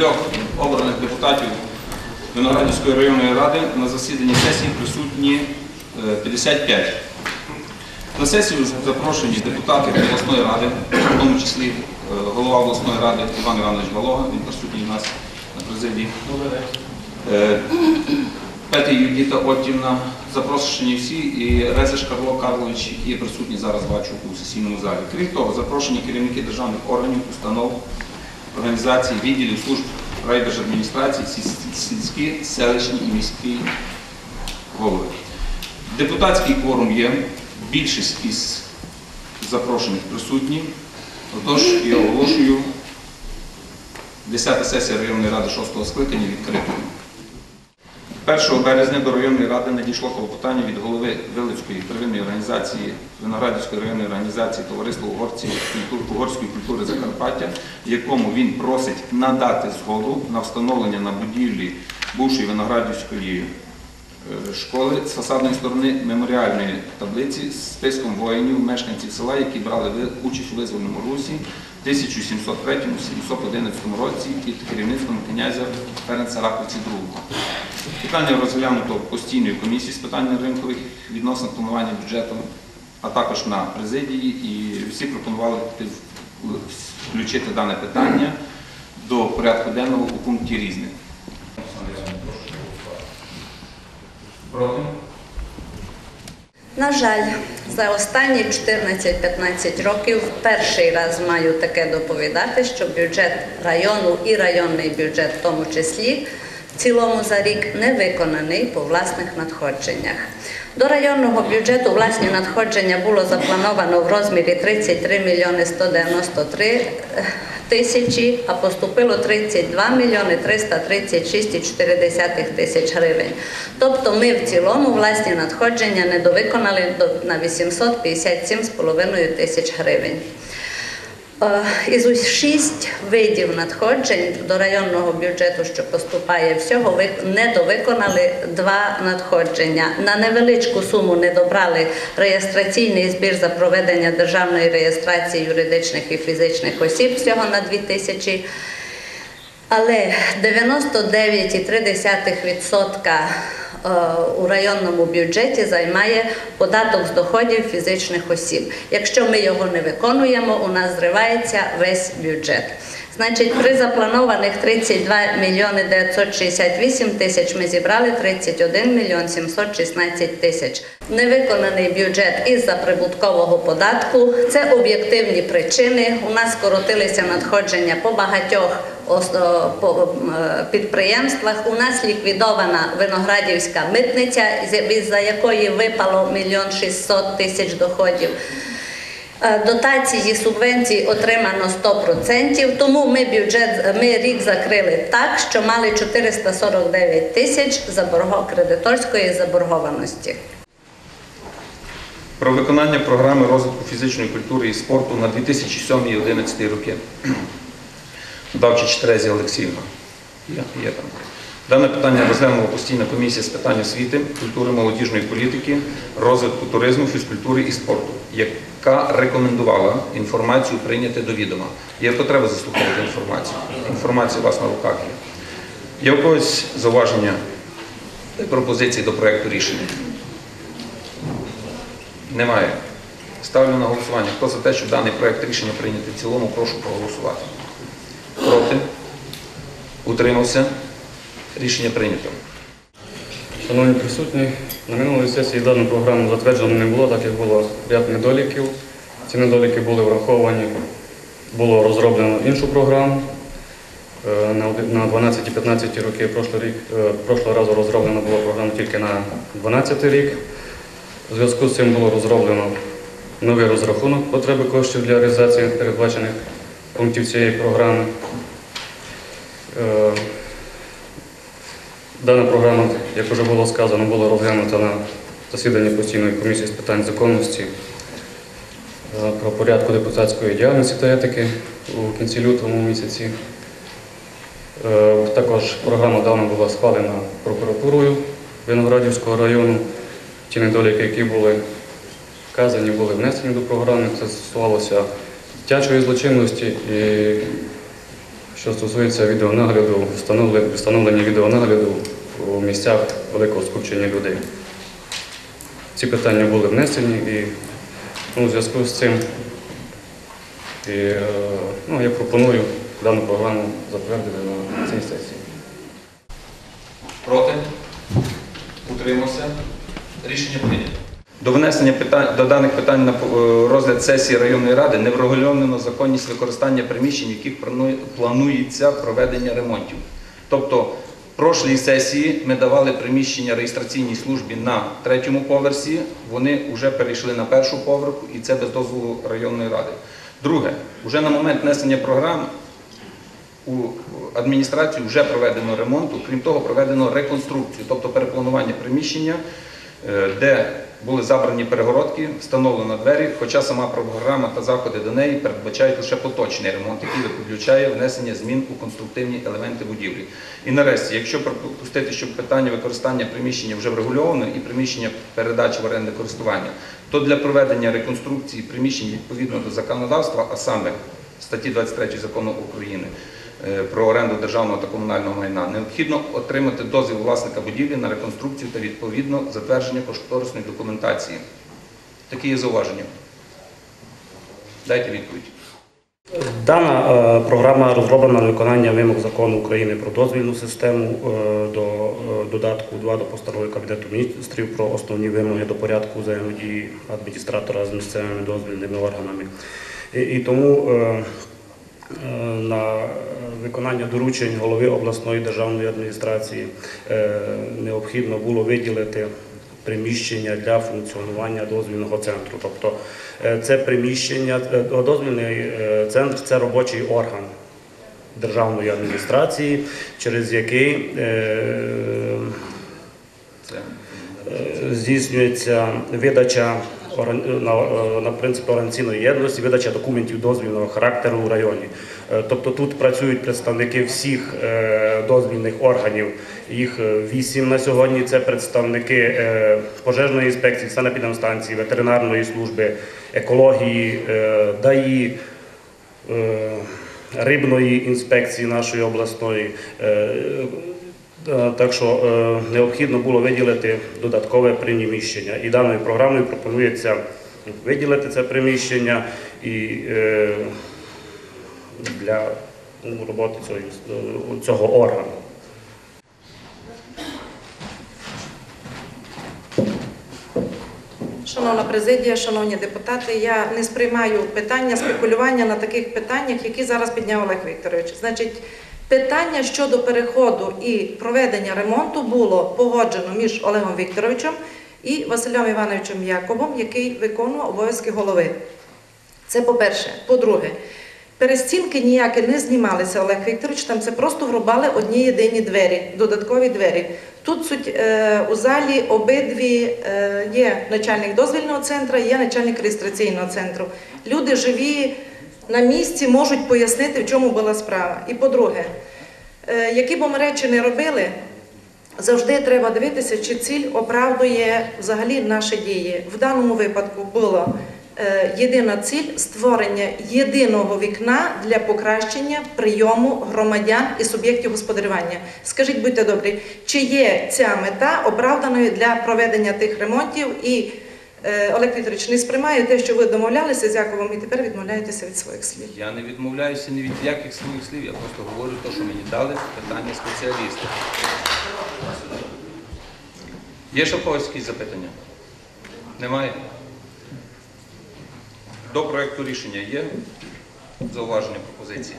54 обраних депутатів Виноградівської районної ради на засіданні сесії присутні е, 55. На сесію запрошені депутати обласної ради, в тому числі е, голова обласної ради Іван Іванович Балога, він присутній у нас на президії. Е, Петя Юдіта Оттівна, запрошені всі, і Резеш Карло Карлович, які є присутні зараз, бачу, у сесійному залі. Крім того, запрошені керівники державних органів, установ, організацій, відділів, служб райдержадміністрації, сільські, селищні і міські голови. Депутатський кворум є, більшість із запрошених присутні. Отож, я оголошую 10 сесія районної ради 6 скликання відкритою. 1 березня до районної ради надійшло клопотання від голови Вилицької первинної організації Виноградівської районної організації Товариства угорців угорської культури Закарпаття, в якому він просить надати згоду на встановлення на будівлі бувшої Виноградівської е, школи з фасадної сторони меморіальної таблиці з списком воїнів, мешканців села, які брали участь у визвольному русі в 1703-1711 році під керівництвом князя Ференца Раковці II. Питання розглянуто постійною комісією з питань ринкових відносно планування бюджету, а також на президії, і всі пропонували включити дане питання до порядку денного у пункті різних. Проти? На жаль, за останні 14-15 років перший раз маю таке доповідати, що бюджет району і районний бюджет в тому числі в цілому за рік не виконаний по власних надходженнях. До районного бюджету власні надходження було заплановано в розмірі 33 мільйони 193 тисячі, а поступило 32 мільйони 336,4 тисяч гривень. Тобто ми в цілому власні надходження недовиконали до- на 857,5 тисяч гривень. Е, Із шість видів надходжень до районного бюджету, що поступає всього, ви недовиконали два надходження. На невеличку суму не добрали реєстраційний збір за проведення державної реєстрації юридичних і фізичних осіб всього на 2 тисячі. Але 99,3% е, у районному бюджеті займає податок з доходів фізичних осіб. Якщо ми його не виконуємо, у нас зривається весь бюджет. Значить, при запланованих 32 мільйони 968 тисяч ми зібрали 31 мільйон 716 тисяч. Невиконаний бюджет із-за прибуткового податку. Це об'єктивні причини. У нас скоротилися надходження по багатьох по е, підприємствах. У нас ліквідована виноградівська митниця, з- за якої випало мільйон 600 тисяч доходів. Е, Дотації, субвенції отримано 100%, тому ми бюджет, ми рік закрили так, що мали 449 тисяч кредиторської заборгованості. Про виконання програми розвитку фізичної культури і спорту на 2007-2011 роки. Давчич Терезія Олексіївна. Є, є там. Дане питання розглянула постійна комісія з питань освіти, культури, молодіжної політики, розвитку туризму, фізкультури і спорту, яка рекомендувала інформацію прийняти до відома. Є потреба заслуховувати інформацію. Інформація у вас на руках є. Є у когось зауваження пропозиції до проекту рішення? Немає. Ставлю на голосування. Хто за те, щоб даний проект рішення прийняти в цілому, прошу проголосувати. Проти? Утримався? Рішення прийнято. Шановні присутні, на минулій сесії дану програму затверджено не було, так як було ряд недоліків. Ці недоліки були враховані, було розроблено іншу програму. Е, На 12-15 роки е, прошлого разу розроблена була програма тільки на 12 рік. У зв'язку з цим було розроблено новий розрахунок потреби коштів для реалізації передбачених пунктів цієї програми. Дана програма, як вже було сказано, була розглянута на засіданні постійної комісії з питань законності е, про порядку депутатської діяльності та етики у кінці лютого місяці. Е, Також програма дана була схвалена прокуратурою Виноградівського району. Ті недоліки, які були вказані, були внесені до програми. Це стосувалося дитячої злочинності і Що стосується відеонагляду, встановлення, відеонагляду у місцях великого скупчення людей. Ці питання були внесені і ну, у зв'язку з цим е, ну, я пропоную дану програму затвердити на цій сесії. Проти? Утримався? Рішення прийнято. До внесення питань, до даних питань на е, розгляд сесії районної ради не врегульовано законність використання приміщень, яких планується проведення ремонтів. Тобто, в прошлій сесії ми давали приміщення реєстраційній службі на третьому поверсі, вони вже перейшли на першу поверху, і це без дозволу районної ради. Друге, вже на момент внесення програм у адміністрацію вже проведено ремонт, крім того, проведено реконструкцію, тобто перепланування приміщення, е, де були забрані перегородки, встановлено двері, хоча сама програма та заходи до неї передбачають лише поточний ремонт, який виключає внесення змін у конструктивні елементи будівлі. І нарешті, якщо припустити, що питання використання приміщення вже врегульовано і приміщення передачі в оренде користування, то для проведення реконструкції приміщень відповідно до законодавства, а саме статті 23 закону України про оренду державного та комунального майна, необхідно отримати дозвіл власника будівлі на реконструкцію та відповідно затвердження кошторисної документації. Такі є зауваження. Дайте відповідь. Дана е, програма розроблена на виконання вимог закону України про дозвільну систему е, до е, додатку 2 до постанови Кабінету міністрів про основні вимоги до порядку взаємодії адміністратора з місцевими дозвільними органами. І, тому е, е, на виконання доручень голови обласної державної адміністрації е, необхідно було виділити приміщення для функціонування дозвільного центру. Тобто е, це приміщення, е, дозвільний е, центр це робочий орган державної адміністрації, через який е, Е, здійснюється видача на, е, на принципі організаційної єдності, видача документів дозвільного характеру у районі. Е, Тобто тут працюють представники всіх е, дозвільних органів, їх е, вісім на сьогодні. Це представники е, пожежної інспекції, санепідемстанції, ветеринарної служби, екології, е, ДАІ. е, Рибної інспекції нашої обласної. Е, Так що е, необхідно було виділити додаткове приміщення. І даною програмою пропонується виділити це приміщення е, для ну, роботи цього органу. Шановна президія, шановні депутати, я не сприймаю питання спекулювання на таких питаннях, які зараз підняв Олег Вікторович. Значить, питання щодо переходу і проведення ремонту було погоджено між Олегом Вікторовичем і Василем Івановичем Яковом, який виконував обов'язки голови. Це по-перше. По-друге, перестінки ніякі не знімалися, Олег Вікторович, там це просто врубали одні єдині двері, додаткові двері. Тут суть е, у залі обидві е, є начальник дозвільного центру, є начальник реєстраційного центру. Люди живі на місці можуть пояснити, в чому була справа. І по-друге, е, які б ми речі не робили, завжди треба дивитися, чи ціль оправдує взагалі наші дії. В даному випадку було е, єдина ціль створення єдиного вікна для покращення прийому громадян і суб'єктів господарювання. Скажіть, будьте добрі, чи є ця мета оправданою для проведення тих ремонтів? І Олег Вікторович не сприймає те, що ви домовлялися з Яковом, і тепер відмовляєтеся від своїх слів. Я не відмовляюся ні від яких своїх слів, я просто говорю те, що мені дали питання спеціалісти. Є ще когось якісь запитання? Немає? До проекту рішення є зауваження пропозиції?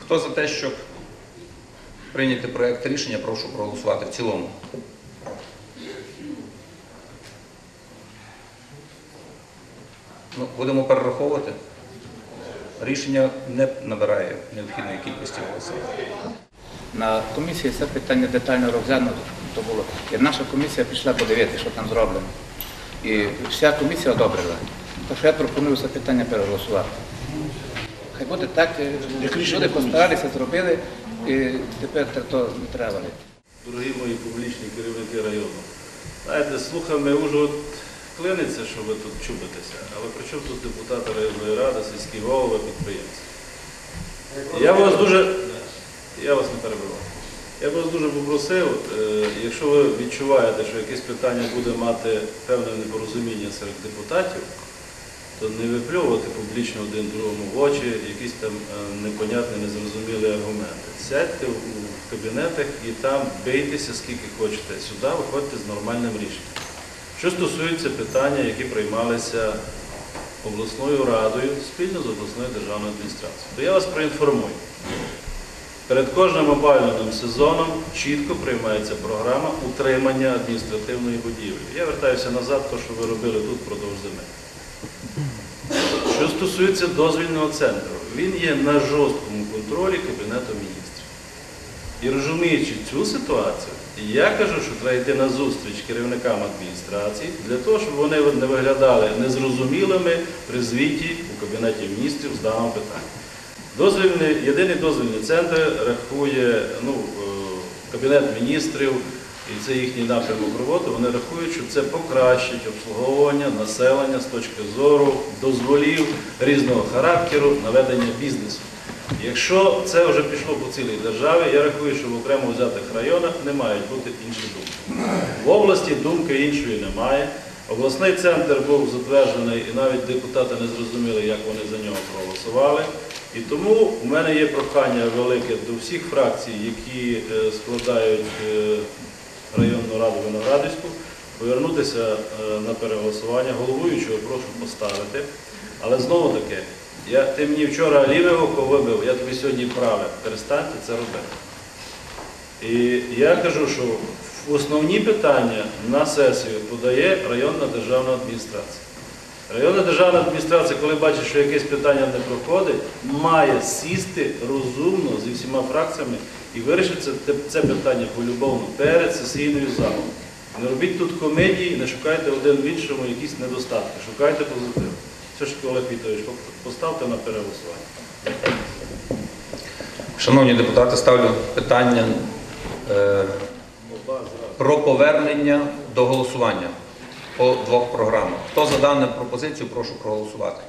Хто за те, щоб прийняти проект рішення, прошу проголосувати в цілому. Ну, будемо перераховувати. Рішення не набирає необхідної кількості голосів. На комісії це питання детально розглянуто то було. І наша комісія пішла подивитися, що там зроблено. І вся комісія одобрила. Тож я пропоную це питання переголосувати. Хай буде так, е, люди постаралися, зробили, і тепер то не треба. Дорогі мої публічні керівники району, знаєте, слухами Ужгород клиниться, що ви тут чубитеся, але при чому тут депутати районної ради, сільські голови, підприємці? Я вас дуже, я вас не перебивав. Я б вас дуже попросив, е, якщо ви відчуваєте, що якесь питання буде мати певне непорозуміння серед депутатів, то не випльовувати публічно один другому в очі якісь там е, непонятні, незрозумілі аргументи. Сядьте у кабінетах і там бийтеся скільки хочете. Сюди виходьте з нормальним рішенням. Що стосується питання, які приймалися обласною радою спільно з обласною державною адміністрацією, то я вас проінформую. Перед кожним опалювальним сезоном чітко приймається програма утримання адміністративної будівлі. Я вертаюся назад, то, що ви робили тут впродовж зими. Що стосується дозвільного центру, він є на жорсткому контролі Кабінету міністрів. І розуміючи цю ситуацію, я кажу, що треба йти на зустріч керівникам адміністрації для того, щоб вони не виглядали незрозумілими при звіті у Кабінеті міністрів з даного питання. Дозвільний, єдиний дозвільний центр рахує ну, е, Кабінет міністрів, і це їхній напрямок роботи. Вони рахують, що це покращить обслуговування населення з точки зору дозволів різного характеру на ведення бізнесу. Якщо це вже пішло по цілій державі, я рахую, що в окремо взятих районах не мають бути інші думки. В області думки іншої немає. Обласний центр був затверджений, і навіть депутати не зрозуміли, як вони за нього проголосували. І тому у мене є прохання велике до всіх фракцій, які е, складають е, районну раду Виноградівську, повернутися е, на переголосування. Головуючого прошу поставити. Але знову таки, я, ти мені вчора ліве око вибив, я тобі сьогодні праве. Перестаньте це робити. І я кажу, що основні питання на сесію подає районна державна адміністрація. Районна державна адміністрація, коли бачить, що якесь питання не проходить, має сісти розумно зі всіма фракціями і вирішити це, це питання полюбовно перед сесійною залою. Не робіть тут комедії, не шукайте один в іншому якісь недостатки, шукайте позитив. Все ж таки, Олег Вітович, поставте на переголосування. Шановні депутати, ставлю питання е, про повернення до голосування по двох програмах. Хто за дану пропозицію, прошу проголосувати.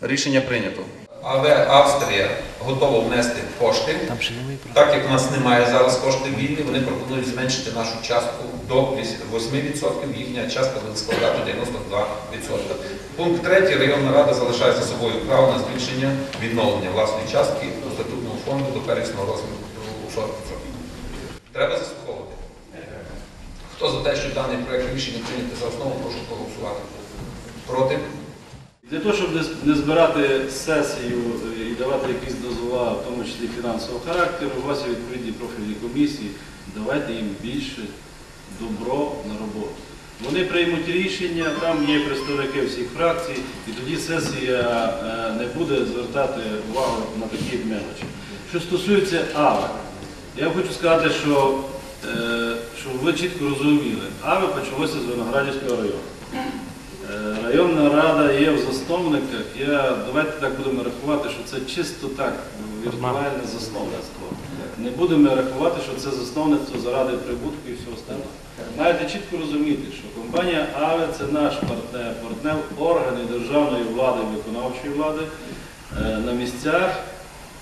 Рішення прийнято. АВ Австрія готова внести кошти. Так як в нас немає зараз коштів вільні, вони пропонують зменшити нашу частку до 8%, їхня частка буде складати 92%. Пункт 3. Районна рада залишає за собою право на збільшення відновлення власної частки у статутному фонду до пересного розміру 40%. Треба заслуховувати. Хто за те, що даний проект рішення прийняти за основу, прошу проголосувати. Проти? Для того, щоб не збирати сесію е, і давати якісь дозвола, в тому числі фінансового характеру, у вас є відповідні профільні комісії, давайте їм більше добро на роботу. Вони приймуть рішення, там є представники всіх фракцій, і тоді сесія е, не буде звертати увагу на такі мелочі. Що стосується АВЕ, я хочу сказати, що, е, щоб ви чітко розуміли, АВЕ почалося з Виноградівського району. Районна рада є в засновниках. Я, давайте так будемо рахувати, що це чисто так, віртуальне засновництво. Не будемо рахувати, що це засновництво заради прибутку і всього остального. Маєте чітко розуміти, що компанія АВЕ це наш партнер, партнер органи державної влади виконавчої влади е, на місцях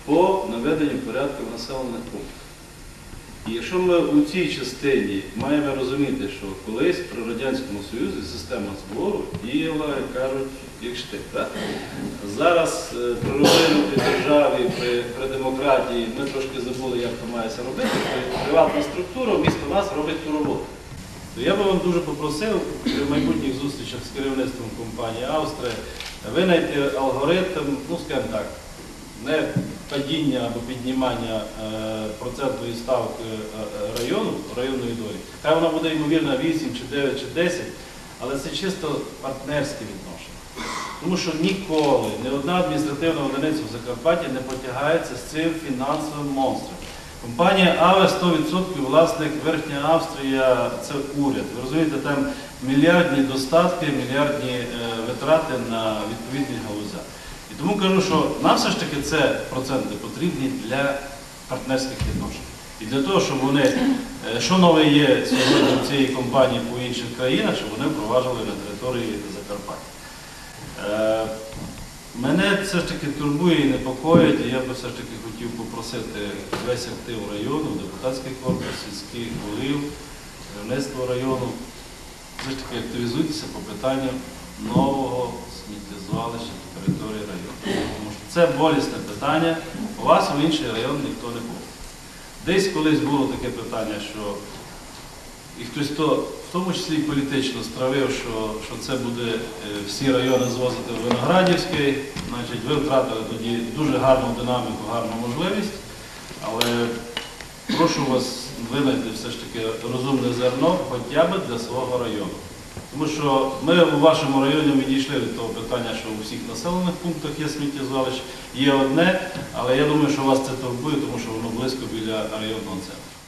по наведенню порядку в населених пунктах. І якщо ми у цій частині маємо розуміти, що колись при Радянському Союзі система збору діяла, як кажуть, як штик. Так? Зараз е, при розвинутій державі, при, при демократії, ми трошки забули, як це має це робити. При- Приватна структура вмісто нас робить ту роботу. То я би вам дуже попросив при майбутніх зустрічах з керівництвом компанії Австрія винайти алгоритм, ну скажімо так, не падіння або піднімання е, процентної ставки е, е, району, районної долі. Хай вона буде ймовірно 8 чи 9 чи 10, але це чисто партнерське відношення. Тому що ніколи ні одна адміністративна одиниця в Закарпатті не потягається з цим фінансовим монстром. Компанія АВЕ 100% власник Верхня Австрія це уряд. Ви розумієте, там мільярдні достатки, мільярдні витрати на відповідні галузя. Тому кажу, що нам все ж таки це проценти потрібні для партнерських відношень. І для того, щоб вони, е, що нове є сьогодні в цієї компанії по інших країнах, щоб вони впроваджували на території Закарпаття. Е, Мене все ж таки турбує і непокоїть, і я би все ж таки хотів попросити весь актив району, депутатський корпус, сільських голів, керівництво району, все ж таки активізуйтеся по питанню нового сміттєзвалища на території району. Тому що це болісне питання, у вас в інший район ніхто не був. Десь колись було таке питання, що і хтось то, в тому числі і політично стравив, що, що це буде е, всі райони звозити в Виноградівський, значить ви втратили тоді дуже гарну динаміку, гарну можливість, але прошу вас винайти все ж таки розумне зерно хоча б для свого району. Тому що ми у вашому районі відійшли від того питання, що у всіх населених пунктах є сміттєзвалище, є одне, але я думаю, що вас це турбує, тому що воно близько біля районного центру.